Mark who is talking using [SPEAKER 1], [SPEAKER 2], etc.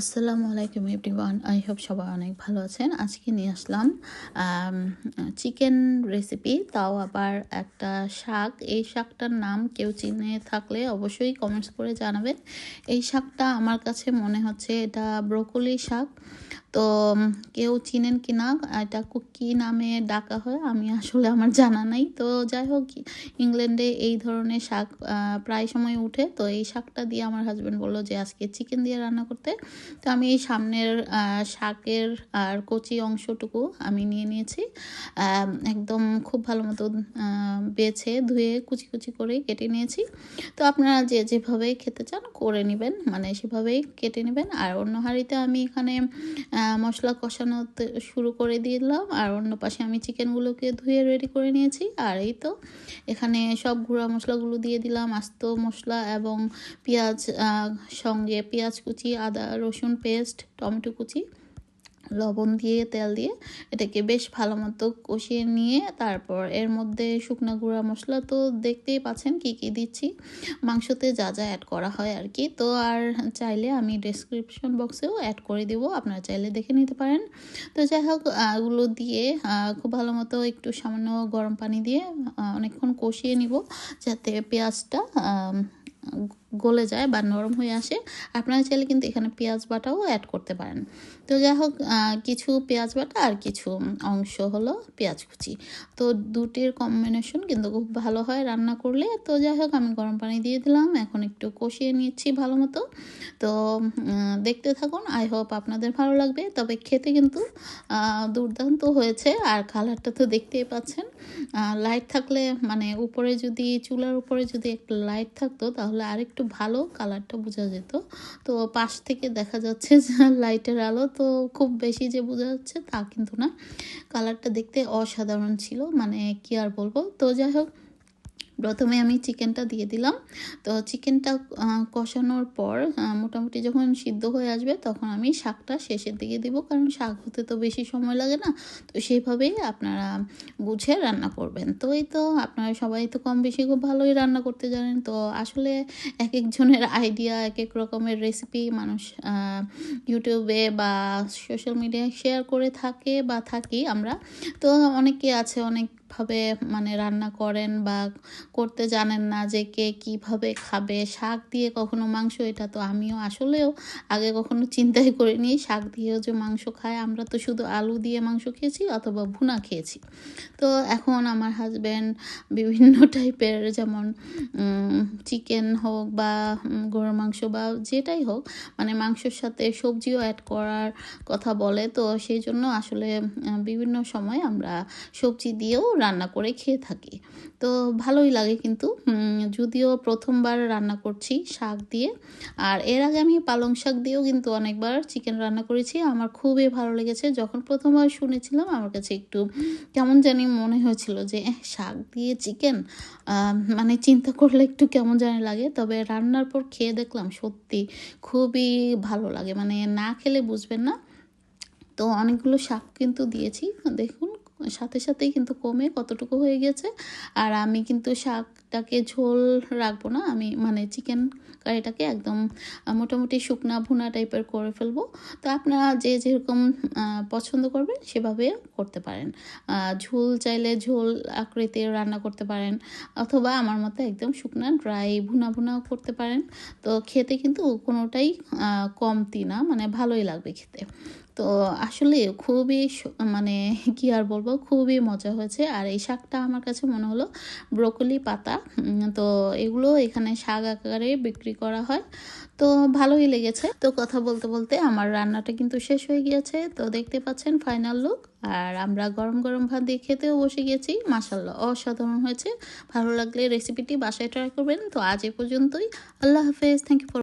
[SPEAKER 1] আসসালামু আলাইকুম everyone. I hope সবাই অনেক ভালো আছেন। আজকে নিয়ে আসলাম চিকেন রেসিপি তাও আবার একটা শাক। এই শাকটার নাম কেউ চিনে থাকলে অবশ্যই কমেন্টস করে জানাবেন। এই শাকটা আমার কাছে মনে হচ্ছে এটা ব্রোকলি শাক। তো কেউ চিনেন কি না, এটা কী নামে ডাকা হয়, আমি আসলে আমার জানা নাই। তো যাই হোক, ইংল্যান্ডে এই ধরনের শাক প্রায় সময় উঠে। তো এই শাকটা দিয়ে আমার হাজব্যান্ড বলল যে, আজকে চিকেন দিয়ে রান্না করতে। তো আমি এই সামনের শাকের আর কচি অংশটুকু আমি নিয়ে নিয়েছি। একদম খুব ভালো মতো বেছে ধুয়ে কুচি কুচি করে কেটে নিয়েছি। তো আপনারা যে যেভাবে খেতে চান, করে নেবেন। মানে সেভাবেই কেটে নেবেন। আর অন্য হাঁড়িতে আমি এখানে মশলা কষানো শুরু করে দিলাম। আর অন্য পাশে আমি চিকেনগুলোকে ধুয়ে রেডি করে নিয়েছি। আর এই তো এখানে সব ঘুরা মশলাগুলো দিয়ে দিলাম। আস্ত মশলা এবং পেঁয়াজ সঙ্গে পেঁয়াজ কুচি, আদা, রসুন পেস্ট টমেটো কুচি। লবণ দিয়ে, তেল দিয়ে এটাকে বেশ ভালো মতো কষিয়ে নিয়ে তারপর এর মধ্যে শুকনো গুঁড়া মশলা তো দেখতেই পাচ্ছেন কি কি দিচ্ছি। মাংসতে যা যা অ্যাড করা হয় আর কি তো আর চাইলে আমি ডেসক্রিপশন বক্সেও অ্যাড করে দিব, আপনারা চাইলে দেখে নিতে পারেন। তো যাই হোক এগুলো দিয়ে খুব ভালো মতো একটু সামান্য গরম পানি দিয়ে অনেকক্ষণ কষিয়ে নিব যাতে পেঁয়াজটা গলে যায় বা নরম হয়ে আসে, আপনারা চাইলে কিন্তু এখানে পেঁয়াজ বাটাও অ্যাড করতে পারেন। তো যাই হোক কিছু পেঁয়াজ বাটা আর কিছু অংশ হলো পেঁয়াজ কুচি। তো দুটির কম্বিনেশন কিন্তু খুব ভালো হয় রান্না করলে। তো যাই হোক আমি গরম পানি দিয়ে দিলাম, এখন একটু কষিয়ে নিচ্ছি ভালো মতো তো দেখতে থাকুন আই হোপ আপনাদের ভালো লাগবে। তবে খেতে কিন্তু দুর্দান্ত হয়েছে আর কালারটা তো দেখতেই পাচ্ছেন। লাইট থাকলে মানে উপরে যদি, চুলার উপরে যদি একটা লাইট থাকতো, তাহলে আরেকটু ভালো কালারটা বোঝা যেত। তো পাশ থেকে দেখা যাচ্ছে লাইটের আলো, তো খুব বেশি যে বোঝা যাচ্ছে তা কিন্তু না। কালারটা দেখতে অসাধারণ ছিল মানে কি আর বলব? তো যাই হোক প্রথমে আমি চিকেনটা দিয়ে দিলাম। তো চিকেনটা কষানোর পর মোটামুটি যখন সিদ্ধ হয়ে আসবে তখন আমি শাকটা শেষের দিকে দিব কারণ শাক হতে তো বেশি সময় লাগে না। তো সেইভাবেই আপনারা বুঝে রান্না করবেন। তো এই তো আপনারা সবাই তো কম বেশি খুব ভালোই রান্না করতে জানেন। তো আসলে এক একজনের আইডিয়া, এক এক রকমের রেসিপি মানুষ ইউটিউবে বা সোশ্যাল মিডিয়ায় শেয়ার করে থাকে বা থাকি আমরা। তো অনেকে আছে, অনেক ভাবে মানে রান্না করেন বা করতে জানেন না যে কে কীভাবে খাবে, শাক দিয়ে কখনো মাংস, এটা তো আমিও আসলেও আগে কখনো চিন্তাই করিনি। শাক দিয়েও যে মাংস খায় আমরা তো শুধু আলু দিয়ে মাংস খেয়েছি অথবা ভুনা খেয়েছি। তো এখন আমার হাজব্যান্ড বিভিন্ন টাইপের যেমন চিকেন হোক বা গরুর মাংস বা যেটাই হোক মানে মাংসর সাথে সবজিও অ্যাড করার কথা বলে। তো সেই জন্য আসলে বিভিন্ন সময় আমরা সবজি দিয়েও রান্না করে খেয়ে থাকি। তো ভালোই লাগে কিন্তু। যদিও প্রথমবার রান্না করছি শাক দিয়ে। আর এর আগে আমি পালং শাক দিয়েও কিন্তু অনেকবার চিকেন রান্না করেছি। আমার খুবই ভালো লেগেছে। যখন প্রথমবার শুনেছিলাম, আমার কাছে একটু কেমন জানি মনে হয়েছিল যে শাক দিয়ে চিকেন মানে চিন্তা করলে একটু কেমন জানি লাগে। তবে রান্নার পর খেয়ে দেখলাম সত্যি খুবই ভালো লাগে। মানে না খেলে বুঝবেন না। তো অনেকগুলো শাক কিন্তু দিয়েছি। দেখুন সাথে সাথেই কিন্তু কমে কতটুকু হয়ে গেছে। আর আমি কিন্তু শাকটাকে ঝোল রাখব না, আমি মানে চিকেন কারিটাকে একদম মোটামুটি শুকনা ভুনা টাইপের করে ফেলব। তো আপনারা যে যেরকম পছন্দ করবেন সেভাবে করতে পারেন। ঝোল চাইলে ঝোল আকৃতির রান্না করতে পারেন, অথবা আমার মতো একদম শুকনা ড্রাই ভুনা ভুনাও করতে পারেন। তো খেতে কিন্তু কোনোটাই কমতি না মানে ভালোই লাগবে খেতে। তো আসলে খুবই মানে কি আর বলব, খুবই মজা হয়েছে। আর এই শাকটা আমার কাছে মনে হলো ব্রকলি পাতা। তো এগুলো এখানে শাক আকারে বিক্রি করা হয়। তো ভালোই লেগেছে। তো কথা বলতে বলতে আমার রান্নাটা কিন্তু শেষ হয়ে গিয়েছে। তো দেখতে পাচ্ছেন ফাইনাল লুক। আর আমরা গরম গরম ভাত দিয়ে খেতেও বসে গেছি মাসাল্লাহ অসাধারণ হয়েছে। ভালো লাগলে রেসিপিটি বাসায় ট্রাই করবেন। তো আজ এ পর্যন্তই। আল্লাহ হাফেজ। Thank you